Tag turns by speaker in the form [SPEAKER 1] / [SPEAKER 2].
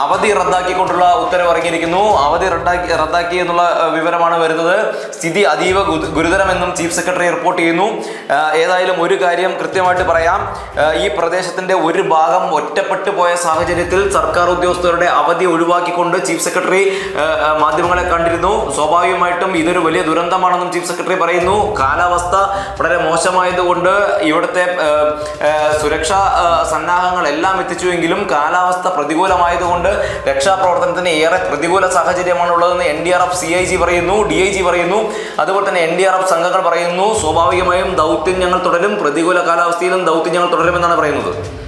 [SPEAKER 1] അവധി റദ്ദാക്കിക്കൊണ്ടുള്ള ഉത്തരവ് ഇറങ്ങിയിരിക്കുന്നു. അവധി റദ്ദാക്കി റദ്ദാക്കി എന്നുള്ള വിവരമാണ് വരുന്നത്. സ്ഥിതി അതീവ ഗുരുതരമെന്നും ചീഫ് സെക്രട്ടറി റിപ്പോർട്ട് ചെയ്യുന്നു. ഏതായാലും ഒരു കാര്യം കൃത്യമായിട്ട് പറയാം. ഈ പ്രദേശത്തിന്റെ ഒരു ഭാഗം ഒറ്റപ്പെട്ടു പോയ സാഹചര്യത്തിൽ സർക്കാർ ഉദ്യോഗസ്ഥരുടെ അവധി ഒഴിവാക്കിക്കൊണ്ട് ചീഫ് സെക്രട്ടറി മാധ്യമങ്ങളെ കണ്ടിരുന്നു. സ്വാഭാവികമായിട്ടും ഇതൊരു വലിയ ദുരന്തമാണെന്നും ചീഫ് സെക്രട്ടറി പറയുന്നു. കാലാവസ്ഥ വളരെ മോശമായതുകൊണ്ട് ഇവിടുത്തെ സുരക്ഷാ സന്നാഹങ്ങളെല്ലാം എത്തിച്ചുവെങ്കിലും കാലാവസ്ഥ പ്രതികൂലമായതുകൊണ്ട് രക്ഷാപ്രവർത്തനത്തിന് ഏറെ പ്രതികൂല സാഹചര്യമാണ് ഉള്ളതെന്ന് N D R F C I G പറയുന്നു ഡി ഐ ജി പറയുന്നു. അതുപോലെ തന്നെ എൻ ഡി ആർ എഫ് സംഘങ്ങൾ പറയുന്നു. സ്വാഭാവികമായും ദൗത്യം ഞങ്ങൾ തുടരും പ്രതികൂല കാലാവസ്ഥയിലും ദൗത്യം ഞങ്ങൾ തുടരുമെന്നാണ് പറയുന്നത്.